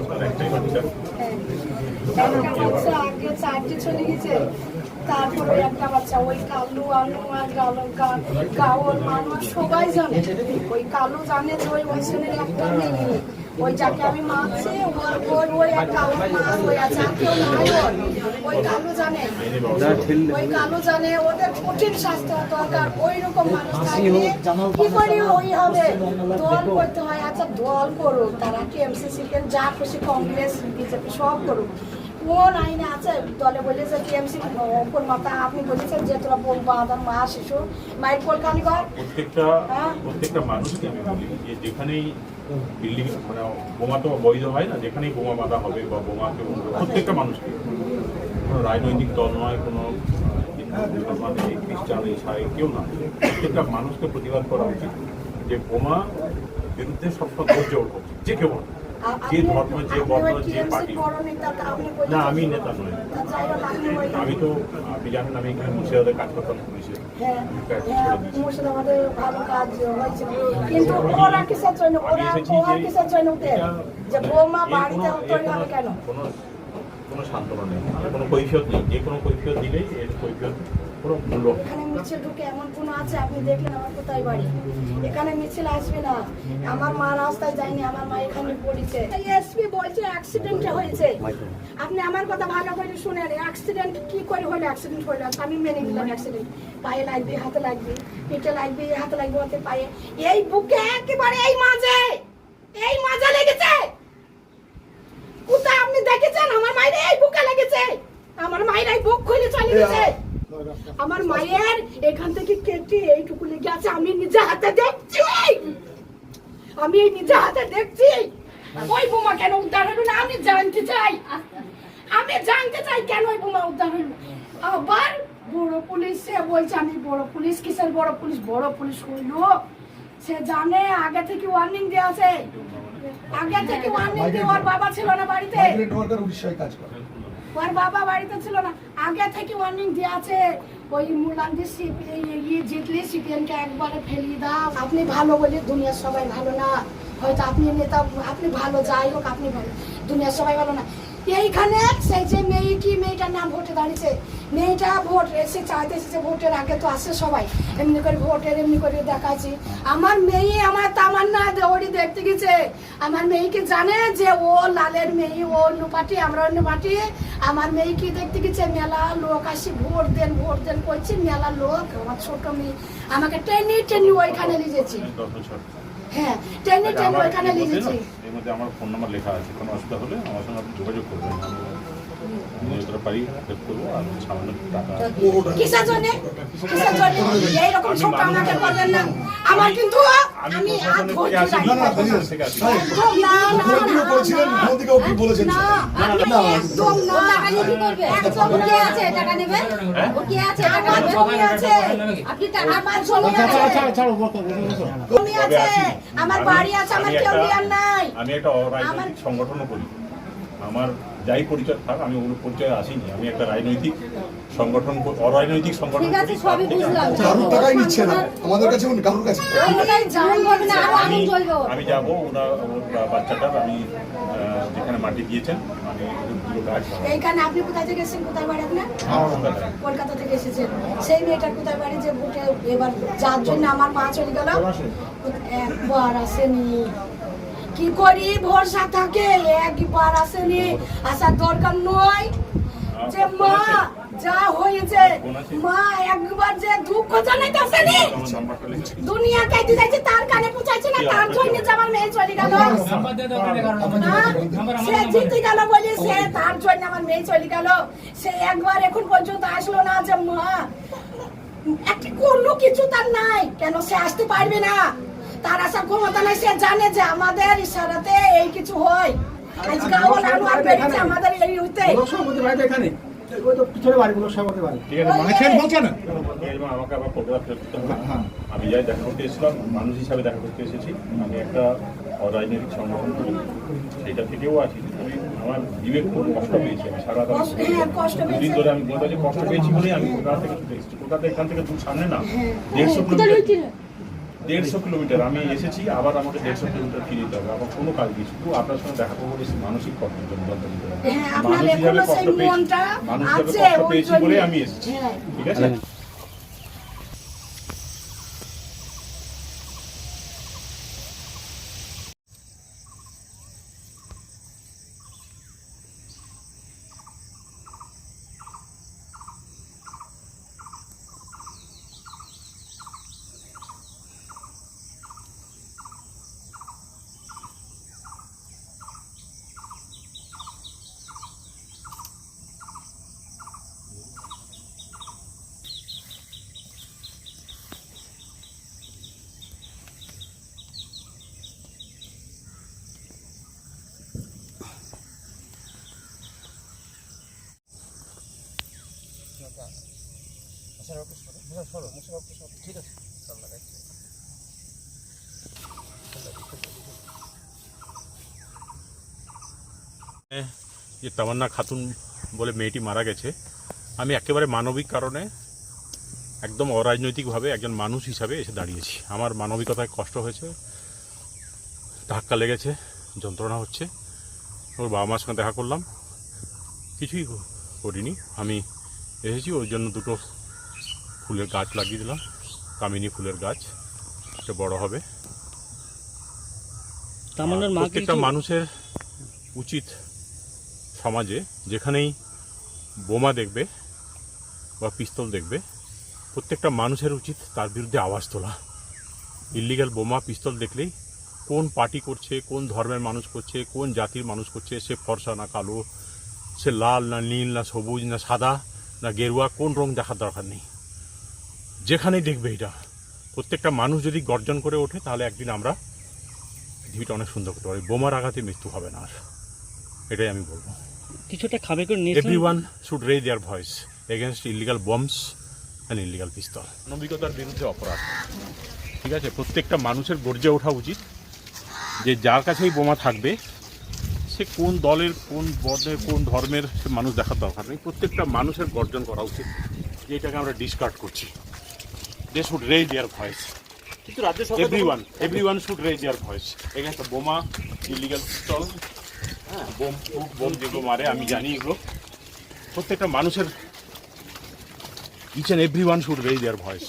আপনার একটাই বাচ্চা একটা বাচ্চা আগে চারটে চলে গেছে? তারপরে একটা বাচ্চা ওই কালু আলু আর মানুষ সবাই জানে। ওই কালু জানে যে ওই একটা নেই। ওই যাকে আমি মারছি ওর ওই ওই একটা ওর মা ওই আছে আর কেউ নাই ওই কালু জানে। ওই কালু জানে ওদের কঠিন হওয়া দরকার। ওই রকম মানুষ থাকলে কি করে ওই হবে। দল করতে হয় আচ্ছা দল করুক। তারা টিএমসি যা খুশি কংগ্রেস বিজেপি সব করুক। কোন আইনে আছে দলে বলেছে টিএমসি কোন মাথা আপনি বলেছেন যে তোরা বলব আদার মা শিশু মাইক কলকানি কর প্রত্যেকটা হ্যাঁ। প্রত্যেকটা মানুষকে আমি বলি যে যেখানেই বিল্ডিং মানে বোমা তো বৈধ হয় না যেখানেই বোমা বাঁধা হবে বা বোমা কেউ প্রত্যেকটা মানুষকে কোনো রাজনৈতিক দল নয় কোনো মুসলমান খ্রিস্টান ইসাই কেউ না প্রত্যেকটা মানুষকে প্রতিবাদ করা উচিত যে বোমা বিরুদ্ধে সবসময় ধৈর্য উচিত যে কেউ না। যে ধর্ম যে বর্ণ যে পার্টি। না আমি নেতা নয় ওই- আমি তো আপনি জানেন আমি এখানে মুর্শিদাবাদে কাজ করতাম পুলিশে। হ্যাঁ, আমি এসেছি যে কোনো- সান্ত্বনা নেই। এর কোনো কৈফিয়ত নেই। যে কোনো কৈফিয়ত দিলেই এর কৈফিয়ত কোনো মূল্য মিছিল ঢুকে এমন কোনো আছে? আপনি দেখলেন আমার কোথায় বাড়ি? এখানে মিছিল আসবে না। আমার মা রাস্তায় যায়নি আমার মা এখানে পড়েছে। এসপি বলছে অ্যাক্সিডেন্ট হয়েছে। আপনি আমার কথা ভালো করে শুনেন অ্যাক্সিডেন্ট কি করে হলো? অ্যাক্সিডেন্ট হলো। আমি মেনে নিলাম অ্যাক্সিডেন্ট পায়ে লাগবে হাতে লাগবে পিঠে লাগবে হাতে লাগবে হাতে পায়ে। এই বুকে একেবারে এই মাঝে এই মাঝে লেগেছে। কোথায় আপনি দেখেছেন? আমার মায়ের এই বুকে লেগেছে। আমার মায়ের এই বুক খুলে চলে গেছে আমার মায়ের এখান থেকে কেটে এইটুকু লেগে আছে আমি নিজে হাতে দেখছি। আমি এই নিজে হাতে দেখছি। ওই বোমা কেন উদ্ধার হলো না? আমি জানতে চাই। আমি জানতে চাই কেন ওই বোমা উদ্ধার হলো? আবার বড় পুলিশ সে বলছে আমি বড় পুলিশ কিসের বড় পুলিশ? বড় পুলিশ হইল সে জানে আগে থেকে ওয়ার্নিং দেওয়া আছে। আগে থেকে ওয়ার্নিং দেওয়ার বাবা ছিল না বাড়িতে। কাজ করে। ওর বাবা বাড়িতে ছিল না। আগে থেকে ওয়ার্নিং দিয়ে আছে, ওই মুলান্দি ইয়ে জিতলে সিপিএমকে একবারে ফেলিয়ে দাও। আপনি ভালো বলে দুনিয়ার সবাই ভালো না। হয়তো আপনি নেতা আপনি ভালো যাই হোক, আপনি ভালো। দুনিয়ার সবাই ভালো না। এইখানে সেই যে মেয়ে কি, মেয়েটার নাম ভোটে দাঁড়িয়েছে। মেয়েটা ভোট এসে চাইতে এসেছে, ভোটের আগে তো আসে সবাই। এমনি করে ভোটের এমনি করে দেখাচ্ছি। আমার মেয়ে আমার তামান্না দেওয়ারি দেখতে গেছে। আমার মেয়েকে জানে যে ও লালের মেয়ে, ও অন্য পার্টি আমরা অন্য পার্টি আমার মেয়ে কি দেখতে গেছে? মেলা লোক আসি, ভোট দেন ভোট দেন করছি মেলা লোক, আমার ছোট মেয়ে। আমাকে টেনে টেনে ওইখানে নিয়ে যেছি হ্যাঁ টেনে টেনে এর নিয়ে এর মধ্যে আমার ফোন নাম্বার লেখা আছে কোনো অসুবিধা হলে আমার সঙ্গে আপনি যোগাযোগ করবেন। যতটা পারি হেল্প করব আর সামান্য টাকা কিসের জন্য কিসের জন্য এইরকম ছোট আমাকে করবেন না আমার কিন্তু আমি আসি রাখি না, না, না, না, বলেছিলেন। কি বলেছেন না, না, একদম না। টাকা নিয়ে কি করবে? একদম। কে আছে টাকা নেবে? ওর কে আছে টাকা আমার নেবে? জমি আছে আপনি টাকা জমি আছে জমি তবে আছে আমার বাড়ি আছে আমার কেউ একটা- নাই আমি একটা অরাজনৈতিক সংগঠনও করি আমার যাই পরিচয় থাক আমি ওর পরিচয়ে আসিনি। আমি একটা রাজনৈতিক সংগঠন অরাজনৈতিক সংগঠন কারোর টাকাই নিচ্ছে না। আমাদের কাছে কারোর কাছে আরও আমি যাব ওরা ওর বাচ্চাটার আমি যেখানে মাটি দিয়েছেন আমি লাগাবো। এইখানে আপনি কোথায় থেকে এসেছেন? কোথায় বাড়ি আপনার। কলকাতা থেকে এসেছেন। সেই মেয়েটার কোথায় বাড়ি যে ভোটে এবার যার জন্য আমার মা চলে গেল? একবার আসেনি। কি করি ভরসা থাকে, একবার আসেনি, আসার দরকার নয় যে মা, যা হয়েছে, মা একবার যে দুঃখ জানাইতে আসেনি। দুনিয়া কাইতে যাচ্ছে তার কানে পৌঁছাচ্ছে না, তার জন্য আমার মেয়ে চলে গেল? সে জিতে গেল বলে সে তার জন্য আমার মেয়ে চলে গেল সে একবার এখন পর্যন্ত আসলো না যে মা, একটা কোনো কিছু তার নাই কেন সে আসতে পারবে না তার আসার ক্ষমতা নাই সে জানে যে আমাদের ইশারাতে এই কিছু হয়। আমাদের এই হইতে। এখানে। ওই তো পিছনে বাড়ি গুলো সভাপতি বাড়ি। ঠিক আছে মানে। হ্যাঁ। আমি যাই দেখা করতে এসেছিলাম মানুষ হিসাবে দেখা করতে এসেছি। আমি একটা অরাজনৈতিক সংগঠন করি। সেটা থেকেও আছি। আমি আমার বিবেক খুব কষ্ট পেয়েছি আমি সারা হ্যাঁ, দুদিন ধরে আমি বলতে কষ্ট পেয়েছি বলেই আমি কলকাতা থেকে কলকাতা এখান থেকে দূর সামনে না হ্যাঁ। দেড়শো কিলোমিটার? দেড়শো কিলোমিটার। আমি এসেছি আবার আমাকে দেড়শো কিলোমিটার ফিরে যেতে হবে আমার কোনো কাজ নেই শুধু আপনার সঙ্গে দেখা করব বলেছি মানসিক কষ্ট। হ্যাঁ মানুষ হিসাবে কষ্ট পেয়েছি। মানুষ হিসাবে কষ্ট পেয়েছি বলে আমি এসেছি। হ্যাঁ। ঠিক আছে। যে তামান্না খাতুন বলে মেয়েটি মারা গেছে, আমি একেবারে মানবিক কারণে একদম অরাজনৈতিকভাবে একজন মানুষ হিসাবে এসে দাঁড়িয়েছি। আমার মানবিকতায় কষ্ট হয়েছে, ধাক্কা লেগেছে, যন্ত্রণা হচ্ছে। ওর বাবা মার সঙ্গে দেখা করলাম। কিছুই করিনি। আমি এসেছি, ওর জন্য দুটো ফুলের গাছ লাগিয়ে দিলাম। কামিনী ফুলের গাছ এটা বড় হবে। প্রত্যেকটা মানুষের উচিত সমাজে যেখানেই বোমা দেখবে বা পিস্তল দেখবে প্রত্যেকটা মানুষের উচিত তার বিরুদ্ধে আওয়াজ তোলা। ইলিগাল বোমা পিস্তল দেখলেই কোন পার্টি করছে কোন ধর্মের মানুষ করছে কোন জাতির মানুষ করছে সে ফর্সা না কালো সে লাল না নীল না সবুজ না সাদা না গেরুয়া কোন রং দেখার দরকার নেই। যেখানেই দেখবে এটা। প্রত্যেকটা মানুষ যদি গর্জন করে ওঠে তাহলে একদিন আমরা পৃথিবীটা অনেক সুন্দর করতে পারি বোমার আঘাতে মৃত্যু হবে না আর। এটাই আমি বলব। কিছুটা খাবে করে নিয়েছিলেন everyone should raise their voice against illegal bombs and illegal pistol মানবিকতার বিরুদ্ধে অপরাধ। ঠিক আছে? প্রত্যেকটা মানুষের গর্জে ওঠা উচিত যে যার কাছেই বোমা থাকবে সে কোন দলের কোন বর্ণের কোন ধর্মের সে মানুষ দেখার দরকার নেই। প্রত্যেকটা মানুষের গর্জন করা উচিত যে এটাকে আমরা ডিসকার্ড করছি। They should raise their voice কিন্তু রাজ্য সরকার everyone everyone should raise their voice against বোমা ইলিগাল পিস্তল হ্যাঁ বোম বোম যেগুলো মারে আমি জানি এগুলো। প্রত্যেকটা মানুষের each and every one should raise your voice